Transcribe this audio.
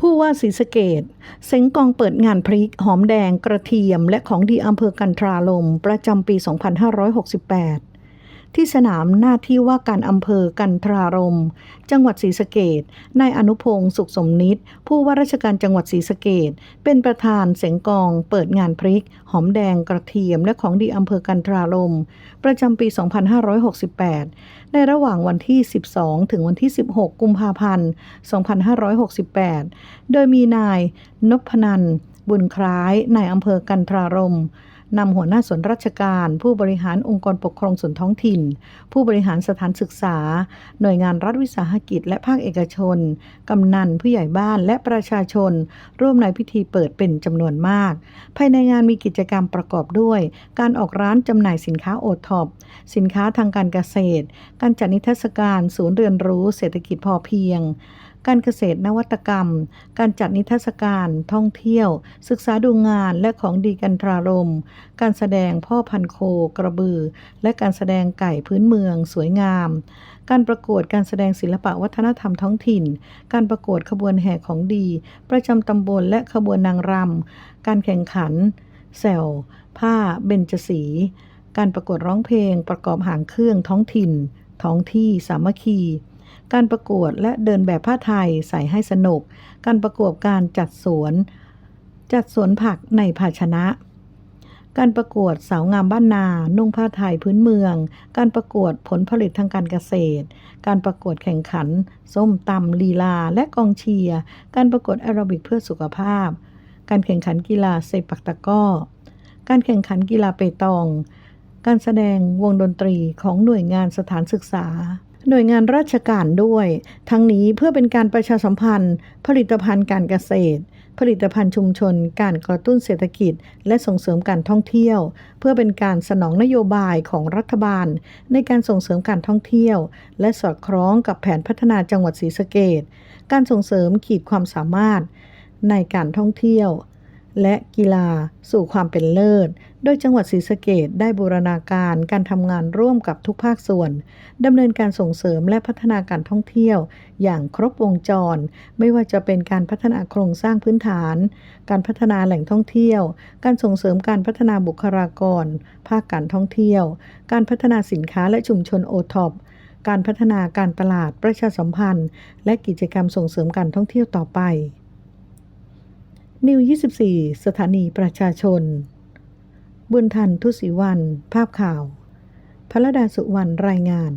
ผู้ว่าศรีสะเกดเซ็งกองเปิดงานพริกหอมแดงกระเทียม และของดีอำเภอกันทราลม ประจำปี 2568 ที่สนามหน้าที่ว่าการอำเภอกันทรารม จังหวัดศรีสะเกดนายอนุพงศ์สุขสมนิตผู้ว่าราชการจังหวัดศรีสะเกดเป็นประธานเสียงกอง เปิดงานพริก หอมแดงกระเทียมและของดีอำเภอกันทรารม ประจำปี 2568 ในระหว่างวันที่ 12 ถึงวันที่ 16 กุมภาพันธ์ 2568 โดยมีนายนพนันบุญคล้ายนายอำเภอกันทรารม นำหัวหน้าส่วนราชการ ผู้บริหารองค์กรปกครองส่วนท้องถิ่น ผู้บริหารสถานศึกษา หน่วยงานรัฐวิสาหกิจ และภาคเอกชน กำนันผู้ใหญ่บ้านและประชาชน ร่วมในพิธีเปิดเป็นจำนวนมาก ภายในงานมีกิจกรรมประกอบด้วย การออกร้านจำหน่ายสินค้าโอท็อปสินค้าทางการเกษตร การจัดนิทรรศการ ศูนย์เรียนรู้เศรษฐกิจพอเพียง การเกษตรนวัตกรรม การจัดนิทรรศการ ท่องเที่ยว ศึกษาดูงานและของดีกันทรารม การแสดงพ่อพันโคกระบือ และการแสดงไก่พื้นเมืองสวยงาม การประกวดการแสดงศิลปะวัฒนธรรมท้องถิ่น การประกวดขบวนแห่ของดี ประจำตำบลและขบวนนางรำการแข่งขันแซวผ้าเบญจสี การประกวดร้องเพลงประกอบหางเครื่องท้องถิ่น ท้องที่สามัคคี การประกวดและเดินแบบผ้าไทยใส่ให้สนุก การประกวดการจัดสวน จัดสวนผักในภาชนะ การประกวดสาวงามบ้านนา นุ่งผ้าไทยพื้นเมือง การประกวดผลผลิตทางการเกษตร การประกวดแข่งขัน ส้มตำลีลา และกองเชียร์ การประกวดแอโรบิกเพื่อสุขภาพ การแข่งขันกีฬาเซปักตะก้อ การแข่งขันกีฬาเปตอง การแสดงวงดนตรีของหน่วยงานสถานศึกษา หน่วยงานราชการด้วย ทั้งนี้เพื่อเป็นการประชาสัมพันธ์ ผลิตภัณฑ์การเกษตร ผลิตภัณฑ์ชุมชน การกระตุ้นเศรษฐกิจ และส่งเสริมการท่องเที่ยว เพื่อเป็นการสนองนโยบายของรัฐบาล ในการส่งเสริมการท่องเที่ยว และสอดคล้องกับแผนพัฒนาจังหวัดศรีสะเกษการส่งเสริมขีดความสามารถ ในการท่องเที่ยว และกีฬาสู่ความเป็นเลิศ โดยจังหวัดศรีสะเกดได้บูรณาการการทำงานร่วมกับทุกภาคส่วนดำเนินการส่งเสริมและพัฒนาการท่องเที่ยว อย่างครบวงจร ไม่ว่าจะเป็นการพัฒนาโครงสร้างพื้นฐาน การพัฒนาแหล่งท่องเที่ยว การส่งเสริมการพัฒนาบุคลากร ภาคการท่องเที่ยว การพัฒนาสินค้าและชุมชนโอท็อปการพัฒนาการตลาดประชาสัมพันธ์ และกิจกรรมส่งเสริมการท่องเที่ยวต่อไป นิว 24 สถานีประชาชน บุญทันทุศิวัน ภาพข่าวพระดาสุวรรณรายงาน